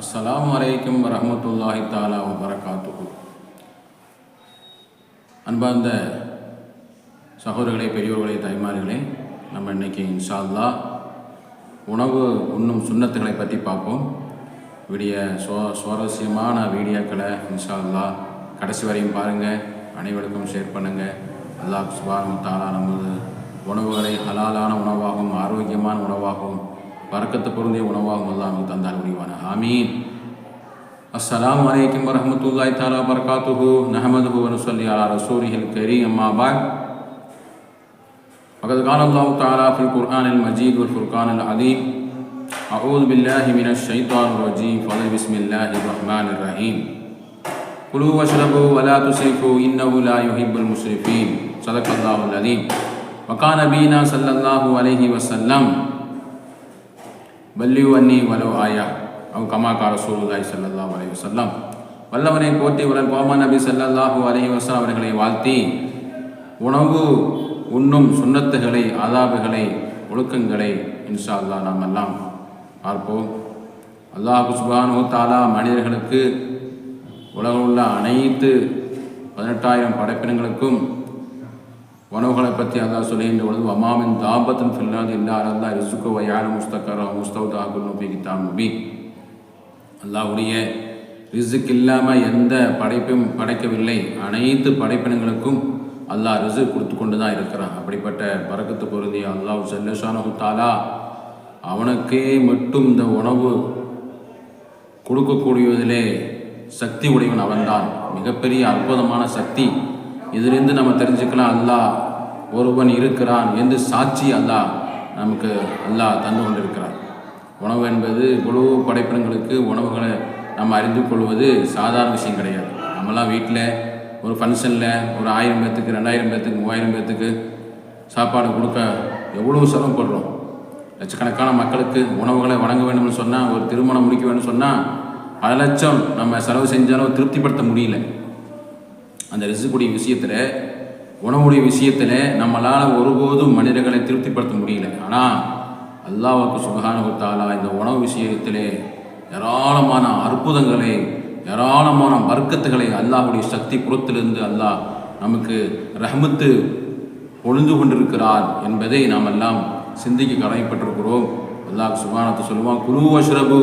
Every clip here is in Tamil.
அஸ்லாம் அலைக்கும் வரஹ்மத்துல்லாஹி தாலா வரகாத்துஹு அன்பார்ந்த சகோதரர்களே பெரியோர்களே தாய்மார்களே நம்ம இன்னைக்கு இன்ஷால்லா உணவு உண்ணும் சுண்ணத்துகளை பற்றி பார்ப்போம். விடிய சுவ சுவாரஸ்யமான வீடியோக்களை இன்ஷால்லா கடைசி வரையும் பாருங்கள் அனைவருக்கும் ஷேர் பண்ணுங்கள் அல்லாஹ் சுபாரம் தாலா நமது உணவுகளை ஹலாலான உணவாகவும் ஆரோக்கியமான உணவாகவும் வரக்கத்து பொருந்திய உணவாகவும் அல்லாஹ் நமக்கு தந்தால் முடிவான ஆமீன் السلام عليكم ورحمة الله تعالى وبركاته نحمده ونصلي على رسوله الكريم أما بعد فقد قال الله تعالى في القرآن المجيد والفرقان العظيم أعوذ بالله من الشيطان الرجيم فضل بسم الله الرحمن الرحيم كلوا واشربوا ولا تسرفوا إنه لا يحب المسرفين صدق الله العظيم وقال نبينا صلى الله عليه وسلم வல்லியூ அன்னி வலோ ஆயா. அவங்க கமாக்கா ரசூலுல்லாஹி ஸல்லல்லாஹு அலைஹி வஸல்லம். வல்லவனை போற்றி உடன் கோமா நபி ஸல்லல்லாஹு அலைஹி வஸல்லம் அவர்களை வாழ்த்தி உணவு உண்ணும் சுண்ணத்துகளை ஆதாபுகளை ஒழுக்கங்களை இன்ஷா அல்லாஹ் நாம் எல்லாம் பார்ப்போம். அல்லாஹ் சுபானு தாலா மனிதர்களுக்கு உலகில் உள்ள அனைத்து பதினெட்டாயிரம் படைப்பினங்களுக்கும் உணவுகளை பற்றி அல்லாஹ் சொல்லுகின்ற பொழுது அமாமின் தாபத்தின் ஃபில்லாது இல்லா அல்லா ரிசுக்கோ வயான முஸ்தக்கரா முஸ்தவுதா குல்நூபி கிதாம் நபி. அல்லாஹ்வுடைய ரிசுக் இல்லாமல் எந்த படைப்பும் படைக்கவில்லை. அனைத்து படைப்பினங்களுக்கும் அல்லாஹ் ரிசு கொடுத்து கொண்டு தான் இருக்கிறான். அப்படிப்பட்ட பறக்கத்து பொருந்திய அல்லாஹ் செல்லஷானு தாலா அவனுக்கே மட்டும் இந்த உணவு கொடுக்கக்கூடியதிலே சக்தி உடையவன் அவன்தான். மிகப்பெரிய அற்புதமான சக்தி. இதிலிருந்து நம்ம தெரிஞ்சுக்கலாம் அல்லாஹ் ஒருவன் இருக்கிறான் என்று சாட்சி அல்லாஹ் நமக்கு அல்லாஹ் தந்து கொண்டிருக்கிறார். உணவு என்பது குழு படைப்பினங்களுக்கு உணவுகளை நம்ம அறிந்து கொள்வது சாதாரண விஷயம் கிடையாது. நம்மலாம் வீட்டில் ஒரு ஃபங்க்ஷனில் ஒரு ஆயிரம் பேர்த்துக்கு ரெண்டாயிரம் பேர்த்துக்கு மூவாயிரம் பேர்த்துக்கு சாப்பாடு கொடுக்க எவ்வளோ சிரமப்படுறோம்? லட்சக்கணக்கான மக்களுக்கு உணவுகளை வழங்க வேண்டும்னு சொன்னால் ஒரு திருமணம் முடிக்க வேணும்னு சொன்னால் பல லட்சம் நம்ம செலவு செஞ்சாலும் திருப்திப்படுத்த முடியல. அந்த ரசிக்கக்கூடிய விஷயத்தில் உணவுடைய விஷயத்தில் நம்மளால் ஒருபோதும் மனிதர்களை திருப்திப்படுத்த முடியல. ஆனால் அல்லாவுக்கு சுகானுகத்தாலா இந்த உணவு விஷயத்திலே ஏராளமான அற்புதங்களை ஏராளமான வர்க்கத்துகளை அல்லாஹுடைய சக்தி புறத்திலிருந்து அல்லாஹ் நமக்கு ரஹமத்து பொழுந்து கொண்டிருக்கிறார் என்பதை நாம் எல்லாம் சிந்திக்க கடமைப்பட்டிருக்கிறோம். அல்லாஹ் சுகானத்தை சொல்லுவான் குரு அஷ்ரபு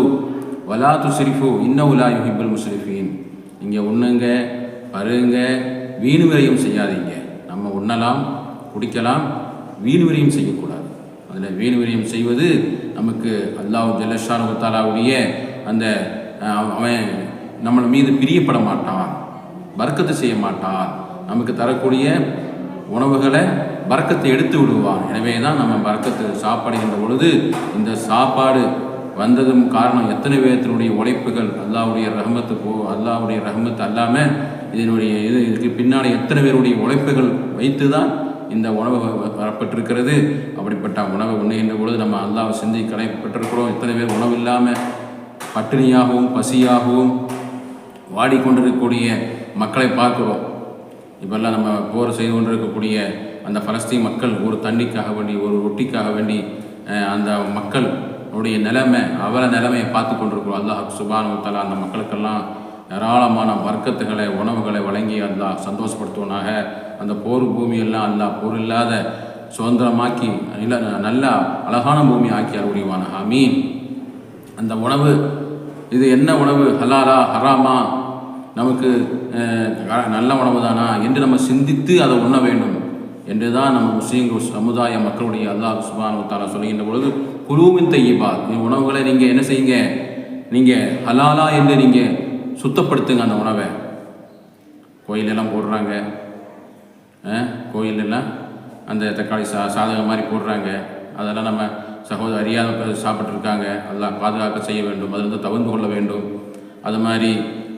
வலாத்து இன்ன இன்னவுலா யுஹிபுல் முஸ்ரிஃபீன் இங்கே ஒன்றுங்க பருங்க வீணு விரையும் செய்யாதீங்க. நம்ம உண்ணலாம் குடிக்கலாம் வீணு விரையும் செய்யக்கூடாது. அதில் வீணு விரையும் செய்வது நமக்கு அல்லாஹ் ஜல்லஷானு தாலாவுடைய அந்த அவன் நம்ம மீது பிரியப்பட மாட்டான் வர்க்கத்தை செய்ய மாட்டான். நமக்கு தரக்கூடிய உணவுகளை வர்க்கத்தை எடுத்து விடுவான். எனவே தான் நம்ம வர்க்கத்து சாப்பாடுகின்ற பொழுது இந்த சாப்பாடு வந்ததும் காரணம் எத்தனை பேர்த்தினுடைய உழைப்புகள் அல்லாவுடைய ரஹமத்து போ அல்லாவுடைய ரஹமத்து அல்லாமல் இதனுடைய இது இதுக்கு பின்னாடி எத்தனை பேருடைய உழைப்புகள் வைத்து தான் இந்த உணவு வரப்பட்டிருக்கிறது. அப்படிப்பட்ட உணவை உண்ணுகின்ற பொழுது நம்ம அல்லாவை சிந்தி கடைப்பட்டிருக்கிறோம் எத்தனை பேர் உணவு இல்லாமல் பட்டினியாகவும் பசியாகவும் வாடிக்கொண்டிருக்கக்கூடிய மக்களை பார்க்குறோம். இப்பெல்லாம் நம்ம போர் செய்து கொண்டிருக்கக்கூடிய அந்த பலஸ்தீன் மக்கள் ஒரு தண்ணிக்காக வேண்டி ஒரு ரொட்டிக்காக வேண்டி அந்த மக்கள் அவருடைய நிலைமை அவல நிலைமையை பார்த்து கொண்டிருக்கிறோம். அல்லாஹ் சுபானு தலா அந்த மக்களுக்கெல்லாம் ஏராளமான வர்க்கத்துகளை உணவுகளை வழங்கி அல்லாஹ் சந்தோஷப்படுத்துவனாக. அந்த போர் பூமியெல்லாம் அல்லாஹ் போர் இல்லாத சுதந்திரமாக்கி நில நல்ல அழகான பூமி ஆக்கி அருள்வான மீன் அந்த உணவு இது என்ன உணவு? ஹலாலா ஹராமா? நமக்கு நல்ல உணவு தானா என்று நம்ம சிந்தித்து அதை உண்ண வேண்டும். என்று தான் நம்ம முஸ்லீம் சமுதாய மக்களுடைய அல்லாஹ் சுபானு தாலா சொல்லுகின்ற பொழுது குழுவின் தையீபா இந்த உணவுகளை நீங்கள் என்ன செய்யுங்க? நீங்கள் ஹலாலா என்று நீங்கள் சுத்தப்படுத்துங்க அந்த உணவை. கோயிலெல்லாம் போடுறாங்க. கோயிலெல்லாம் அந்த தக்காளி சா சாதகம் மாதிரி போடுறாங்க. அதெல்லாம் நம்ம சகோதர அறியாத சாப்பிட்ருக்காங்க அதெல்லாம் பாதுகாக்க செய்ய வேண்டும். அதிலிருந்து தவிர்த்து கொள்ள வேண்டும். அது மாதிரி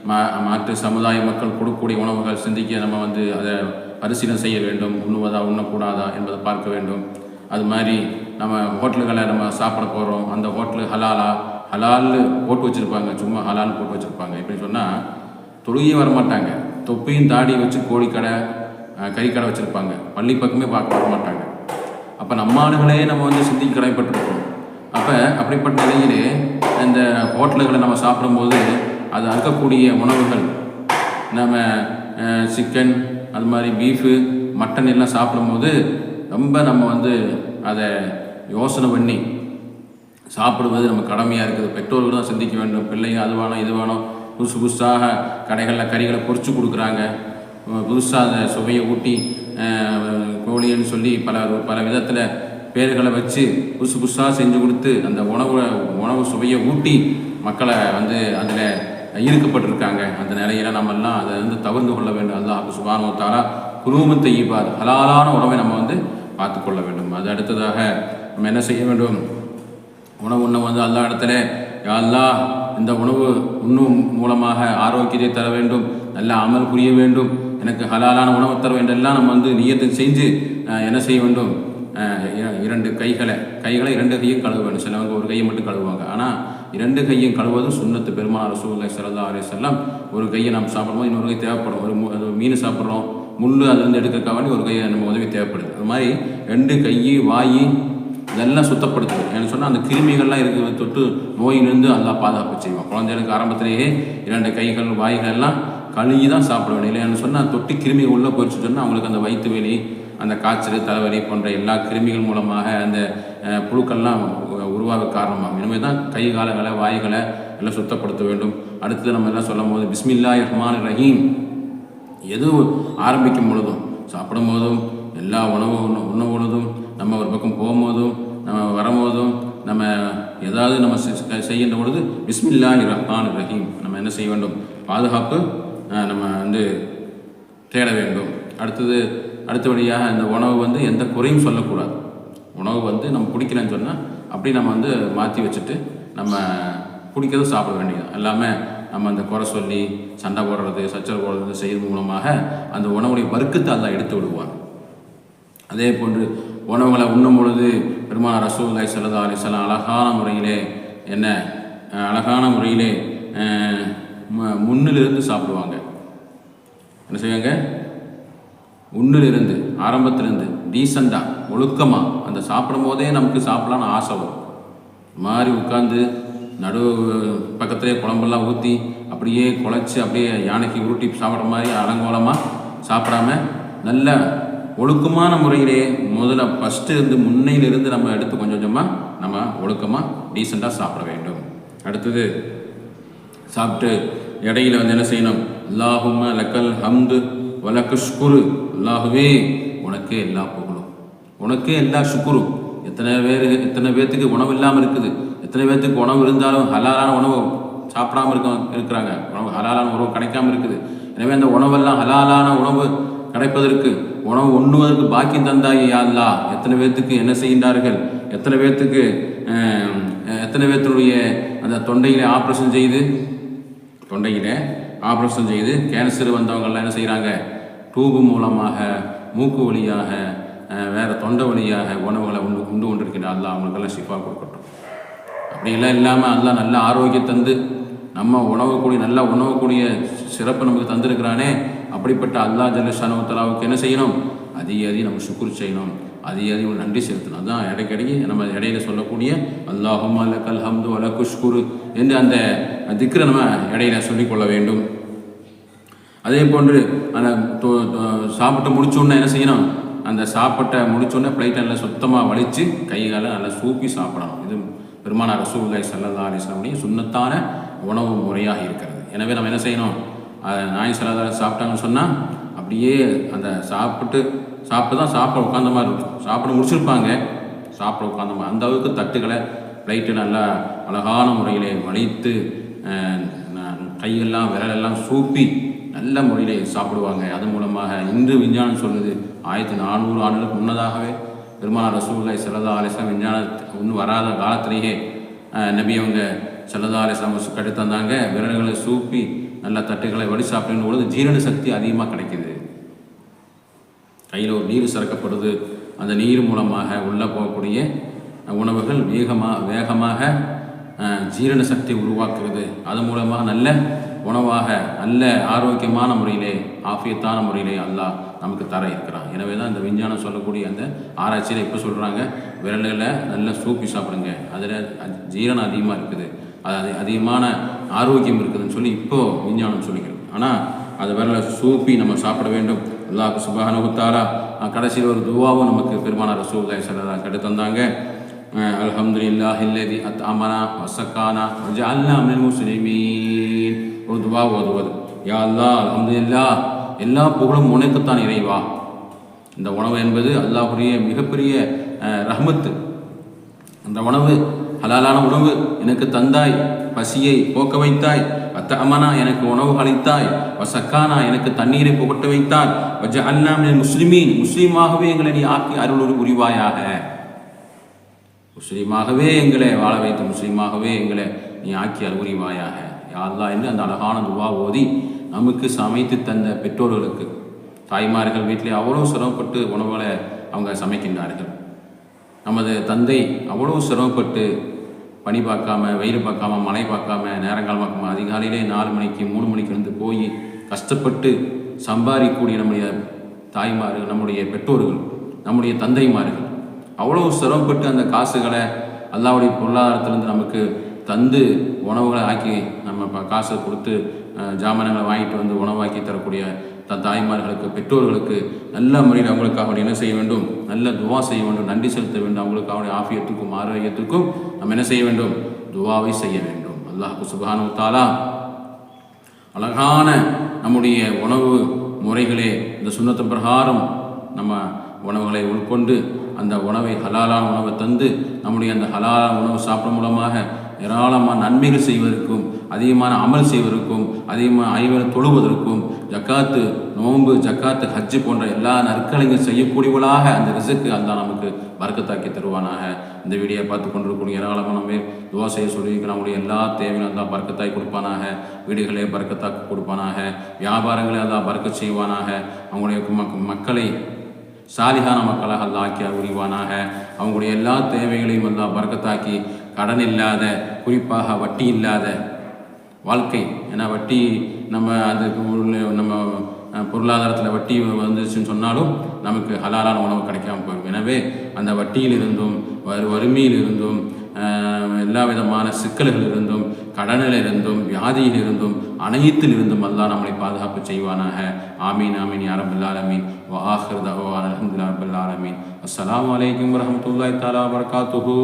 மா மாற்று சமுதாய மக்கள் கொடுக்கக்கூடிய உணவுகள் சிந்திக்க நம்ம வந்து அதை பரிசீலனை செய்ய வேண்டும். உண்ணுவதா உண்ணக்கூடாதா என்பதை பார்க்க வேண்டும். அது மாதிரி நம்ம ஹோட்டல்களை நம்ம சாப்பிட போகிறோம் அந்த ஹோட்டலு ஹலாலா ஹலால்னு போட்டு வச்சுருப்பாங்க. சும்மா ஹலால்னு போட்டு வச்சுருப்பாங்க. எப்படி சொன்னால் தொழுகையே வரமாட்டாங்க. தொப்பியும் தாடி வச்சு கோழிக்கடை கறிக்கடை வச்சுருப்பாங்க. பள்ளி பக்கமே பார்க்க வர மாட்டாங்க அப்போ நம்ம ஆளுகளே நம்ம வந்து சிந்திக்க கடமைப்பட்டிருக்கோம். அப்போ அப்படிப்பட்ட நிலையிலே இந்த ஹோட்டல்களை நம்ம சாப்பிடும்போது அது அறுக்கக்கூடிய உணவுகள் நம்ம சிக்கன் அது மாதிரி பீஃபு மட்டன் எல்லாம் சாப்பிடும்போது ரொம்ப நம்ம வந்து அதை யோசனை பண்ணி சாப்பிடுவது நம்ம கடமையாக இருக்குது. பெற்றோர்கள் தான் சிந்திக்க வேண்டும். பிள்ளைங்க அது வேணும் இது வேணும் புதுசு புதுசாக கடைகளில் கறிகளை பொறிச்சு கொடுக்குறாங்க. புதுசாக அந்த சுவையை ஊட்டி கோழின்னு சொல்லி பல பல விதத்தில் பேர்களை வச்சு புதுசு புதுசாக செஞ்சு கொடுத்து அந்த உணவு உணவு சுவையை ஊட்டி மக்களை வந்து அதில் ஈர்க்கப்பட்டிருக்காங்க. அந்த நிலையில் நம்ம எல்லாம் அதை வந்து தவிர்த்து கொள்ள வேண்டும். அல்லாஹ் சுபானோ தாரா குருமத்தை ஈபார் ஹலாலான உணவை நம்ம வந்து பார்த்து கொள்ள வேண்டும். அது அடுத்ததாக நம்ம என்ன செய்ய வேண்டும்? உணவு உண்ண வந்து அல்லா இடத்துல எல்லா இந்த உணவு உண்ணும் மூலமாக ஆரோக்கியத்தை தர வேண்டும். நல்ல அமல் புரிய வேண்டும். எனக்கு ஹலாலான உணவு தர வேண்டும். எல்லாம் நம்ம வந்து நியத்தை செஞ்சு என்ன செய்ய வேண்டும்? இர- இரண்டு கைகளை கைகளை இரண்டு கையும் கழுவ வேண்டும். சிலவங்க ஒரு கையை மட்டும் கழுவுவாங்க. ஆனால் இரண்டு கையும் கழுவுவதும் சுண்ணத்து. பெருமாள் ரசூலுல்லாஹி ஸல்லல்லாஹு அலைஹி வஸல்லம் ஒரு கையை நம்ம சாப்பிடும்போது இன்னொரு கை தேவைப்படும். ஒரு மீன் சாப்பிட்றோம் முள் அதுலேருந்து எடுக்கிறக்காக வேண்டி ஒரு கையை நம்ம உதவி தேவைப்படுது. அது மாதிரி ரெண்டு கை வாய் அதெல்லாம் சுத்தப்படுத்துது. ஏன்னு சொன்னால் அந்த கிருமிகள்லாம் இருக்கிறத தொட்டு நோயிலிருந்து நல்லா பாதுகாப்பு செய்வோம் குழந்தைகளுக்கு ஆரம்பத்திலேயே இரண்டு கைகள் வாய்கள் எல்லாம் கழுகி தான் சாப்பிட வேண்டிய இல்லைன்னு சொன்னால் தொட்டி கிருமி உள்ளே போயிடுச்சு சொன்னால் அவங்களுக்கு அந்த வயிற்று வலி அந்த காய்ச்சல் தலைவலி போன்ற எல்லா கிருமிகள் மூலமாக அந்த புழுக்கள்லாம் உருவாக காரணமாகும். இனிமேல் தான் கை காலங்களை வாய்களை எல்லாம் சுத்தப்படுத்த வேண்டும். அடுத்தது நம்ம எல்லாம் சொல்லும் போது பிஸ்மில்லா ரஹ்மான் ரஹீம். எது ஆரம்பிக்கும் பொழுதும் சாப்பிடும் போதும் எல்லா உணவு உண்ண- உணவு பொழுதும் நம்ம ஒரு பக்கம் போகும்போதும் நம்ம வரும்போதும் நம்ம ஏதாவது நம்ம செ- செய்கின்ற பொழுது பிஸ்மில்லா ரஹ்மான் ரஹீம். நம்ம என்ன செய்ய வேண்டும்? பாதுகாப்பு நம்ம வந்து தேட வேண்டும். அடுத்தது அடுத்தபடியாக இந்த உணவு வந்து எந்த குறையும் சொல்லக்கூடாது. உணவு வந்து நம்ம பிடிக்கலன்னு சொன்னால் அப்படி நம்ம வந்து மாற்றி வச்சுட்டு நம்ம பிடிக்கிறத சாப்பிட வேண்டியது எல்லாமே நம்ம அந்த குறை சொல்லி சண்டை போடுறது சச்சரவு போடுறது செய்வது மூலமாக அந்த உணவுடைய வர்க்கத்தை எல்லாம் எடுத்து விடுவாங்க. அதே போன்று உணவுகளை உண்ணும் பொழுது பெருமான ரசூல்லாய் சல்லா அலிஸ்லாம் அழகான முறையிலே என்ன அழகான முறையிலே மு- முன்னிலிருந்து சாப்பிடுவாங்க. என்ன செய்வாங்க? உன்னிலிருந்து ஆரம்பத்திலிருந்து டீசெண்டாக ஒழுக்கமாக அந்த சாப்பிடும் போதே நமக்கு சாப்பிடலான்னு ஆசை வரும். மாதிரி உட்காந்து நடு பக்கத்துலேயே குழம்பெல்லாம் ஊற்றி அப்படியே குழச்சி அப்படியே யானைக்கு உருட்டி சாப்பிட்ற மாதிரி அலங்கோலமாக சாப்பிடாம நல்ல ஒழுக்கமான முறையிலே முதல்ல ஃபஸ்ட்டு இருந்து முன்னையிலிருந்து நம்ம எடுத்து கொஞ்சம் கொஞ்சமாக நம்ம ஒழுக்கமாக டீசெண்டாக சாப்பிட வேண்டும். அடுத்தது சாப்பிட்டு இடையில வந்து என்ன செய்யணும்? அல்லாஹும லக்கல் ஹம்து வலக்கு ஷுக்குரு அல்லாஹுவே உனக்கே எல்லா புகழும். உனக்கே எல்லா ஷுக்குரும் எத்தனை பேர் எத்தனை பேர்த்துக்கு உணவு இல்லாமல் இருக்குது? எத்தனை பேர்த்துக்கு உணவு இருந்தாலும் ஹலாலான உணவு சாப்பிடாம இருக்க இருக்கிறாங்க. உணவு ஹலாலான உணவு கிடைக்காம இருக்குது. எனவே அந்த உணவெல்லாம் ஹலாலான உணவு கிடைப்பதற்கு உணவு உண்ணுவதற்கு பாக்கியம் தந்தாயே யா எத்தனை பேர்த்துக்கு என்ன செய்கின்றார்கள்? எத்தனை பேர்த்துக்கு எத்தனை பேர்த்துடைய அந்த தொண்டையில் ஆப்ரேஷன் செய்து தொண்டையில் ஆப்ரேஷன் செய்து கேன்சர் வந்தவங்கள்லாம் என்ன செய்கிறாங்க? டூபு மூலமாக மூக்கு வழியாக வேறு தொண்டை வழியாக உணவுகளை உண்டு உண்டு கொண்டிருக்கின்ற அல்லா அவங்களுக்கெல்லாம் ஷிஃபா கொடுக்கட்டும். அப்படியெல்லாம் இல்லாமல் அல்லா நல்ல ஆரோக்கியம் தந்து நம்ம உணவக்கூடிய நல்லா உணவுக்கூடிய சிறப்பு நமக்கு தந்திருக்கிறானே அப்படிப்பட்ட அல்லாஹ் ஜல்லஷானு தலாவுக்கு என்ன செய்யணும்? அதிக அதிகம் நம்ம சுக்குர் செய்யணும். அதிக அதிகம் நன்றி செலுத்தணும். அதான் இடைக்கிடையே நம்ம இடையில சொல்லக்கூடிய அல்லாஹும் அல்ல கல்ஹம்து அல குஷ்குரு என்று அந்த திக்ரை நம்ம இடையில சொல்லிக்கொள்ள வேண்டும். அதே போன்று அந்த சாப்பிட்டு முடிச்சோடனே என்ன செய்யணும்? அந்த சாப்பிட்ட முடிச்சோடனே பிளேட்டை நல்லா சுத்தமாக வலிச்சு கை காலை நல்லா சூப்பி சாப்பிடணும். இது பெருமானார் ரசூல்லாய் சல்லா அலிஸ்லாமுடைய சுண்ணத்தான உணவு முறையாக இருக்கிறது. எனவே நம்ம என்ன செய்யணும்? அதை நாய் சல்லா சாப்பிட்டாங்கன்னு சொன்னால் அப்படியே அந்த சாப்பிட்டு சாப்பிட்டு தான் சாப்பிட உட்காந்த மாதிரி இருக்கும். சாப்பிட முடிச்சிருப்பாங்க. சாப்பிட உட்காந்த மாதிரி. அந்த அளவுக்கு தட்டுகளை பிளேட்டு நல்லா அழகான முறையிலே வலித்து கையெல்லாம் விரலெல்லாம் சூப்பி நல்ல முறையிலே சாப்பிடுவாங்க. அது மூலமாக இன்று விஞ்ஞானம் சொல்லுது ஆயிரத்தி நானூறு ஆண்டுகளுக்கு முன்னதாகவே பெருமாள் ரசூலை சல்லா ஆலேசம் விஞ்ஞானம் இன்னும் வராத காலத்திலேயே நபி அவங்க சல்லா ஆலேசம் கட்டு தந்தாங்க விரல்களை சூப்பி நல்ல தட்டுகளை வடி சாப்பிடும் பொழுது ஜீரண சக்தி அதிகமாக கிடைக்குது. கையில் ஒரு நீர் சுரக்கப்படுது அந்த நீர் மூலமாக உள்ளே போகக்கூடிய உணவுகள் வேகமாக வேகமாக ஜீரண சக்தி உருவாக்குறது அது மூலமாக நல்ல உணவாக நல்ல ஆரோக்கியமான முறையிலே ஆஃபியத்தான முறையிலே அல்லாஹ் நமக்கு தர இருக்கிறான். எனவே தான் இந்த விஞ்ஞானம் சொல்லக்கூடிய அந்த ஆராய்ச்சியில் இப்போ சொல்கிறாங்க விரல்களை நல்லா சூப்பி சாப்பிடுங்க. அதில் ஜீரணம் அதிகமாக இருக்குது. அது அதிகமான ஆரோக்கியம் இருக்குதுன்னு சொல்லி இப்போ விஞ்ஞானம் சொல்லிக்கிறது. ஆனால் அது வரல. சூப்பி நம்ம சாப்பிட வேண்டும். அல்லாஹ் சுபஹானுத்தாரா கடைசியில் ஒரு துவாவும் நமக்கு பெருமான ரசூல்லாய் சல்லா கட்டு தந்தாங்க. அல்ஹம்துலில்லாஹி ஹில்லதி அத் அமனா வசக்கானா வஜஅல்னா மினல் முஸ்லிமீன். ஒரு துவா ஓதுவது யா அல்லாஹ் இல்லா எல்லா புகழும் உனக்குத்தான் இறைவா. இந்த உணவு என்பது அல்லாஹுடைய மிகப்பெரிய ரஹமத்து. அந்த உணவு ஹலாலான உணவு எனக்கு தந்தாய் பசியை போக்க வைத்தாய் அத்த அமனா எனக்கு உணவு அளித்தாய் வசக்கானா எனக்கு தண்ணீரை புகட்ட வைத்தாய் வஜ அண்ணாமின் முஸ்லிமீன் முஸ்லீமாகவே எங்களை நீ ஆக்கி அருள் புரிவாயாக. முஸ்லீமாகவே எங்களை வாழ வைத்து முஸ்லீமாகவே எங்களை நீ ஆக்கி அருள்வாயாக யாழ்லா என்று அந்த அழகான துவா ஓதி நமக்கு சமைத்து தந்த பெற்றோர்களுக்கு தாய்மார்கள் வீட்டிலே அவ்வளோ சிரமப்பட்டு உணவுகளை அவங்க சமைக்கின்றார்கள். நமது தந்தை அவ்வளோ சிரமப்பட்டு பனி பார்க்காம வெயில் பார்க்காம மழை பார்க்காம நேரங்காலம் பார்க்காம அதிகாலையிலே நாலு மணிக்கு மூணு மணிக்கு இருந்து போய் கஷ்டப்பட்டு சம்பாதிக்கக்கூடிய நம்முடைய தாய்மார்கள் நம்முடைய பெற்றோர்கள் நம்முடைய தந்தைமார்கள் அவ்வளோ சிரமப்பட்டு அந்த காசுகளை அல்லாவுடைய பொருளாதாரத்திலிருந்து நமக்கு தந்து உணவுகளை ஆக்கி நம்ம காசை கொடுத்து ஜாமானங்களை வாங்கிட்டு வந்து உணவாக்கி தரக்கூடிய தன் தாய்மார்களுக்கு பெற்றோர்களுக்கு நல்ல முறையில் அவங்களுக்காக என்ன செய்ய வேண்டும்? நல்ல துவா செய்ய வேண்டும். நன்றி செலுத்த வேண்டும். அவங்களுக்காக வேண்டிய ஆஃபியத்துக்கும் ஆரோக்கியத்துக்கும் நம்ம என்ன செய்ய வேண்டும்? துவாவை செய்ய வேண்டும். அல்லாஹ் சுபானு தாலா அழகான நம்முடைய உணவு முறைகளே இந்த சுண்ணத்து பிரகாரம் நம்ம உணவுகளை உட்கொண்டு அந்த உணவை ஹலாலான உணவை தந்து நம்முடைய அந்த ஹலாலான உணவு சாப்பிடும் மூலமாக ஏராளமான நன்மைகள் செய்வதற்கும் அதிகமான அமல் செய்வதற்கும் அதிகமான ஐவரை தொழுவதற்கும் ஜக்காத்து நோன்பு ஜக்காத்து ஹஜ்ஜு போன்ற எல்லா நற்களையும் செய்யக்கூடியவளாக அந்த ரிசுக்கு அந்த நமக்கு வர்க்கத்தாக்கி தருவானாக. இந்த வீடியோ பார்த்து கொண்டிருக்கக்கூடிய ஏராளமான பேர் துவா செய்ய சொல்லி நம்முடைய எல்லா தேவையும் தான் பறக்கத்தாய் கொடுப்பானாக. வீடுகளே பறக்கத்தாக்கி கொடுப்பானாக. வியாபாரங்களே அதான் பறக்க செய்வானாக. அவங்களுடைய மக்- மக்களை சாலிகான மக்களாக அல்லாஹ் ஆக்கி உரிவானாக அவங்களுடைய எல்லா தேவைகளையும் எல்லாம் பறக்கத்தாக்கி கடன் இல்லாத குறிப்பாக வட்டி இல்லாத வாழ்க்கை. ஏன்னா வட்டி நம்ம அதுக்கு நம்ம பொருளாதாரத்தில் வட்டி வந்துச்சுன்னு சொன்னாலும் நமக்கு ஹலாலான உணவு கிடைக்காம போயிடும். எனவே அந்த வட்டியிலிருந்தும் வறு வறுமையில் இருந்தும் எல்லா விதமான சிக்கல்கள் இருந்தும் கடனிலிருந்தும் வியாதியிலிருந்தும் அனைத்திலிருந்தும் இருந்தும் நம்மளை பாதுகாப்பு செய்வானாக. ஆமீன் ஆமீன் யா வாஹர் தஹோ வ ஆஹிர் அஸ்லாம் வலைக்கம் வரமத்துல்லாய் தாலா வரகாத்துஹூ